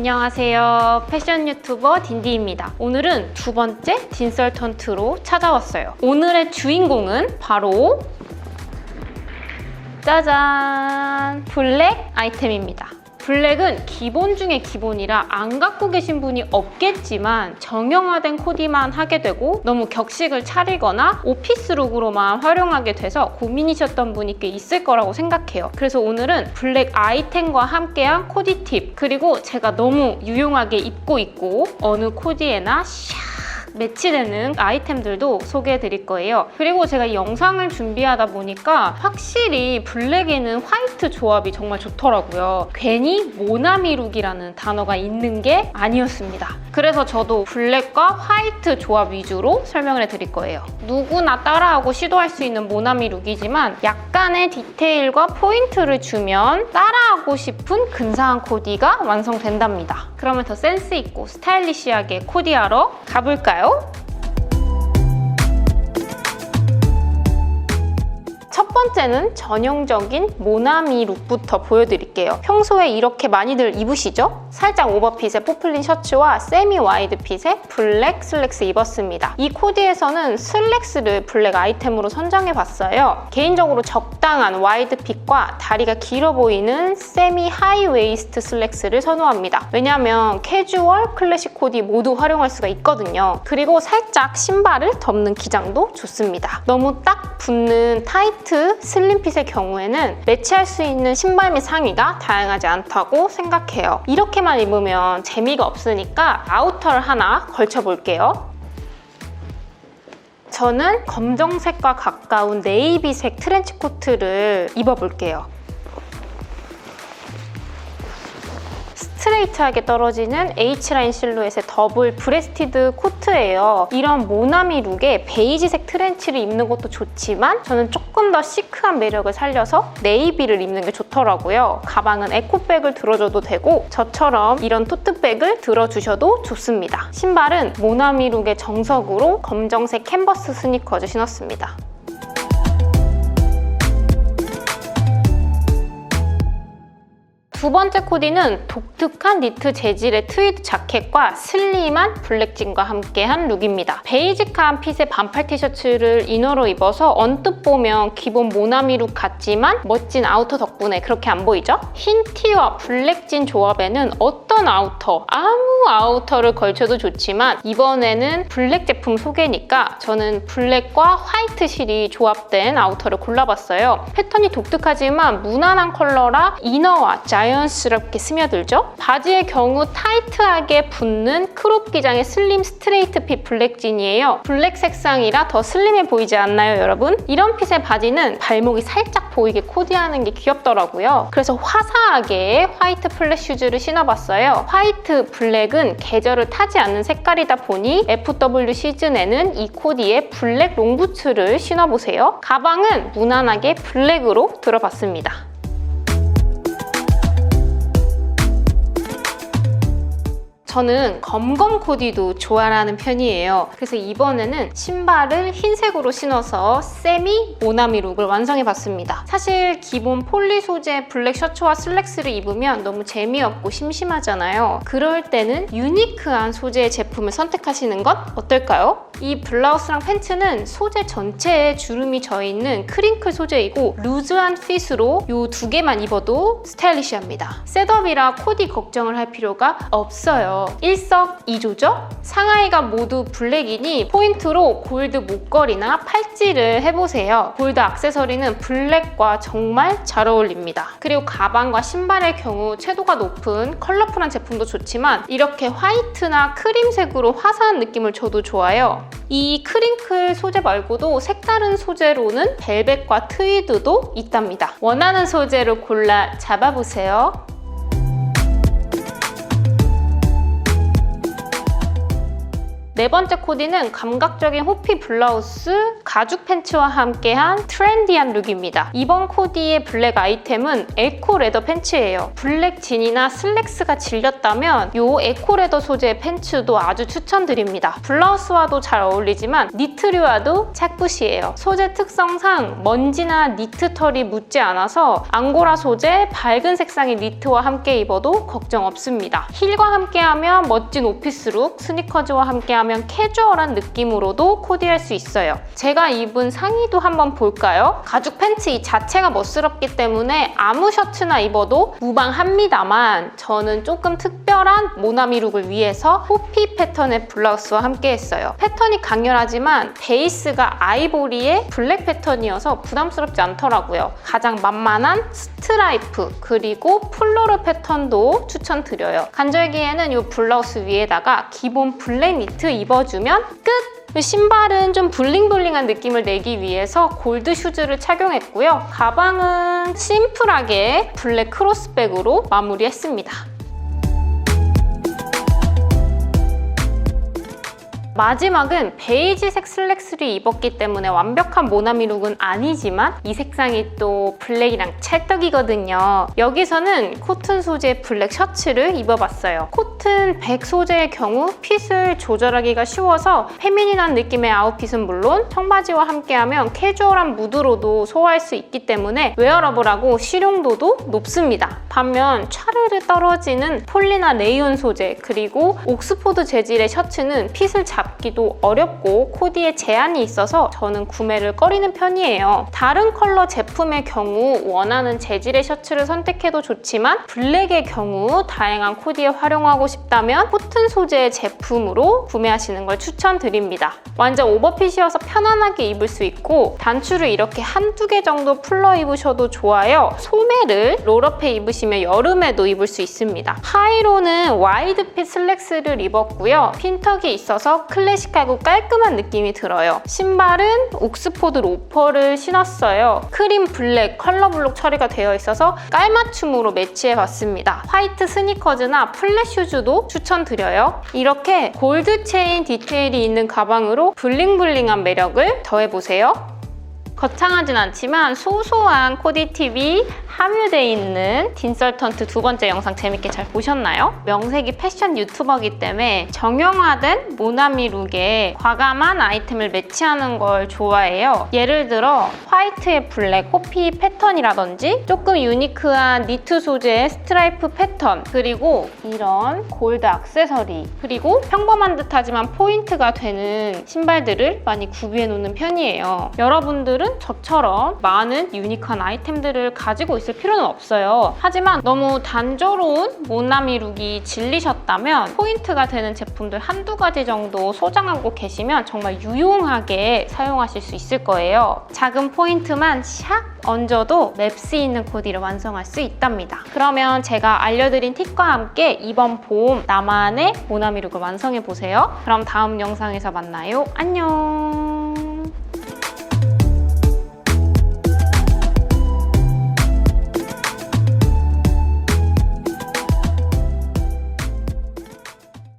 안녕하세요. 패션 유튜버 딘디입니다. 오늘은 두 번째 딘설턴트로 찾아왔어요. 오늘의 주인공은 바로 짜잔! 블랙 아이템입니다. 블랙은 기본 중에 기본이라 안 갖고 계신 분이 없겠지만 정형화된 코디만 하게 되고 너무 격식을 차리거나 오피스룩으로만 활용하게 돼서 고민이셨던 분이 꽤 있을 거라고 생각해요. 그래서 오늘은 블랙 아이템과 함께한 코디 팁 그리고 제가 너무 유용하게 입고 있고 어느 코디에나 샥 매치되는 아이템들도 소개해 드릴 거예요. 그리고 제가 이 영상을 준비하다 보니까 확실히 블랙에는 화이트 조합이 정말 좋더라고요. 괜히 모나미 룩이라는 단어가 있는 게 아니었습니다. 그래서 저도 블랙과 화이트 조합 위주로 설명을 해 드릴 거예요. 누구나 따라하고 시도할 수 있는 모나미 룩이지만 약간의 디테일과 포인트를 주면 따라하고 싶은 근사한 코디가 완성된답니다. 그러면 더 센스 있고 스타일리시하게 코디하러 가볼까요? while. 번째는 전형적인 모나미 룩부터 보여드릴게요. 평소에 이렇게 많이들 입으시죠? 살짝 오버핏의 포플린 셔츠와 세미 와이드 핏의 블랙 슬랙스 입었습니다. 이 코디에서는 슬랙스를 블랙 아이템으로 선정해봤어요. 개인적으로 적당한 와이드 핏과 다리가 길어 보이는 세미 하이 웨이스트 슬랙스를 선호합니다. 왜냐하면 캐주얼, 클래식 코디 모두 활용할 수가 있거든요. 그리고 살짝 신발을 덮는 기장도 좋습니다. 너무 딱 붙는 타이트 슬림핏의 경우에는 매치할 수 있는 신발 및 상의가 다양하지 않다고 생각해요. 이렇게만 입으면 재미가 없으니까 아우터를 하나 걸쳐볼게요. 저는 검정색과 가까운 네이비색 트렌치 코트를 입어볼게요. 스트레이트하게 떨어지는 H라인 실루엣의 더블 브레스티드 코트예요. 이런 모나미 룩에 베이지색 트렌치를 입는 것도 좋지만 저는 조금 더 시크한 매력을 살려서 네이비를 입는 게 좋더라고요. 가방은 에코백을 들어줘도 되고 저처럼 이런 토트백을 들어주셔도 좋습니다. 신발은 모나미 룩의 정석으로 검정색 캔버스 스니커즈 신었습니다. 두 번째 코디는 독특한 니트 재질의 트위드 자켓과 슬림한 블랙진과 함께한 룩입니다. 베이직한 핏의 반팔 티셔츠를 이너로 입어서 언뜻 보면 기본 모나미 룩 같지만 멋진 아우터 덕분에 그렇게 안 보이죠? 흰 티와 블랙진 조합에는 어떤 아우터, 아무 아우터를 걸쳐도 좋지만 이번에는 블랙 제품 소개니까 저는 블랙과 화이트 실이 조합된 아우터를 골라봤어요. 패턴이 독특하지만 무난한 컬러라 이너와 자이언스럽게 스며들죠? 바지의 경우 타이트하게 붙는 크롭 기장의 슬림 스트레이트 핏 블랙 진이에요. 블랙 색상이라 더 슬림해 보이지 않나요, 여러분? 이런 핏의 바지는 발목이 살짝 보이게 코디하는 게 귀엽더라고요. 그래서 화사하게 화이트 플랫 슈즈를 신어봤어요. 화이트, 블랙은 계절을 타지 않는 색깔이다 보니 FW 시즌에는 이 코디에 블랙 롱부츠를 신어보세요. 가방은 무난하게 블랙으로 들어봤습니다. 저는 검검 코디도 좋아하는 편이에요. 그래서 이번에는 신발을 흰색으로 신어서 세미 모나미 룩을 완성해봤습니다. 사실 기본 폴리 소재 블랙 셔츠와 슬랙스를 입으면 너무 재미없고 심심하잖아요. 그럴 때는 유니크한 소재의 제품을 선택하시는 건 어떨까요? 이 블라우스랑 팬츠는 소재 전체에 주름이 져 있는 크링클 소재이고 루즈한 핏으로 이 두 개만 입어도 스타일리시합니다. 셋업이라 코디 걱정을 할 필요가 없어요. 일석이조죠? 상하이가 모두 블랙이니 포인트로 골드 목걸이나 팔찌를 해보세요. 골드 액세서리는 블랙과 정말 잘 어울립니다. 그리고 가방과 신발의 경우 채도가 높은 컬러풀한 제품도 좋지만 이렇게 화이트나 크림색으로 화사한 느낌을 줘도 좋아요. 이 크링클 소재 말고도 색다른 소재로는 벨벳과 트위드도 있답니다. 원하는 소재로 골라 잡아보세요. 네 번째 코디는 감각적인 호피 블라우스, 가죽 팬츠와 함께한 트렌디한 룩입니다. 이번 코디의 블랙 아이템은 에코 레더 팬츠예요. 블랙 진이나 슬랙스가 질렸다면 이 에코 레더 소재의 팬츠도 아주 추천드립니다. 블라우스와도 잘 어울리지만 니트류와도 착붙이에요. 소재 특성상 먼지나 니트 털이 묻지 않아서 앙고라 소재 밝은 색상의 니트와 함께 입어도 걱정 없습니다. 힐과 함께하면 멋진 오피스룩, 스니커즈와 함께하면 캐주얼한 느낌으로도 코디할 수 있어요. 제가 입은 상의도 한번 볼까요? 가죽 팬츠 이 자체가 멋스럽기 때문에 아무 셔츠나 입어도 무방합니다만 저는 조금 특별한 모나미 룩을 위해서 호피 패턴의 블라우스와 함께 했어요. 패턴이 강렬하지만 베이스가 아이보리의 블랙 패턴이어서 부담스럽지 않더라고요. 가장 만만한 스트라이프 그리고 플로럴 패턴도 추천드려요. 간절기에는 이 블라우스 위에다가 기본 블랙 니트 입어주면 끝! 신발은 좀 블링블링한 느낌을 내기 위해서 골드 슈즈를 착용했고요. 가방은 심플하게 블랙 크로스백으로 마무리했습니다. 마지막은 베이지색 슬랙스를 입었기 때문에 완벽한 모나미 룩은 아니지만 이 색상이 또 블랙이랑 찰떡이거든요. 여기서는 코튼 소재 블랙 셔츠를 입어봤어요. 코튼 100 소재의 경우 핏을 조절하기가 쉬워서 페미닌한 느낌의 아웃핏은 물론 청바지와 함께하면 캐주얼한 무드로도 소화할 수 있기 때문에 웨어러블하고 실용도도 높습니다. 반면 차르르 떨어지는 폴리나 레이온 소재 그리고 옥스포드 재질의 셔츠는 핏을 잡 기도 어렵고 코디에 제한이 있어서 저는 구매를 꺼리는 편이에요. 다른 컬러 제품의 경우 원하는 재질의 셔츠를 선택해도 좋지만 블랙의 경우 다양한 코디에 활용하고 싶다면 코튼 소재의 제품으로 구매하시는 걸 추천드립니다. 완전 오버핏이어서 편안하게 입을 수 있고 단추를 이렇게 한두 개 정도 풀러 입으셔도 좋아요. 소매를 롤업해 입으시면 여름에도 입을 수 있습니다. 하이로는 와이드핏 슬랙스를 입었고요. 핀턱이 있어서 클래식하고 깔끔한 느낌이 들어요. 신발은 옥스포드 로퍼를 신었어요. 크림 블랙 컬러 블록 처리가 되어 있어서 깔맞춤으로 매치해봤습니다. 화이트 스니커즈나 플랫 슈즈도 추천드려요. 이렇게 골드 체인 디테일이 있는 가방으로 블링블링한 매력을 더해보세요. 거창하진 않지만 소소한 코디 팁이 함유되어 있는 딘설턴트 두 번째 영상 재밌게 잘 보셨나요? 명색이 패션 유튜버기 때문에 정형화된 모나미 룩에 과감한 아이템을 매치하는 걸 좋아해요. 예를 들어 화이트의 블랙 호피 패턴이라든지 조금 유니크한 니트 소재의 스트라이프 패턴 그리고 이런 골드 액세서리 그리고 평범한 듯하지만 포인트가 되는 신발들을 많이 구비해 놓는 편이에요. 여러분들은 저처럼 많은 유니크한 아이템들을 가지고 있을 필요는 없어요. 하지만 너무 단조로운 모나미 룩이 질리셨다면 포인트가 되는 제품들 한두 가지 정도 소장하고 계시면 정말 유용하게 사용하실 수 있을 거예요. 작은 포인트만 샥 얹어도 맵스 있는 코디를 완성할 수 있답니다. 그러면 제가 알려드린 팁과 함께 이번 봄 나만의 모나미 룩을 완성해 보세요. 그럼 다음 영상에서 만나요. 안녕!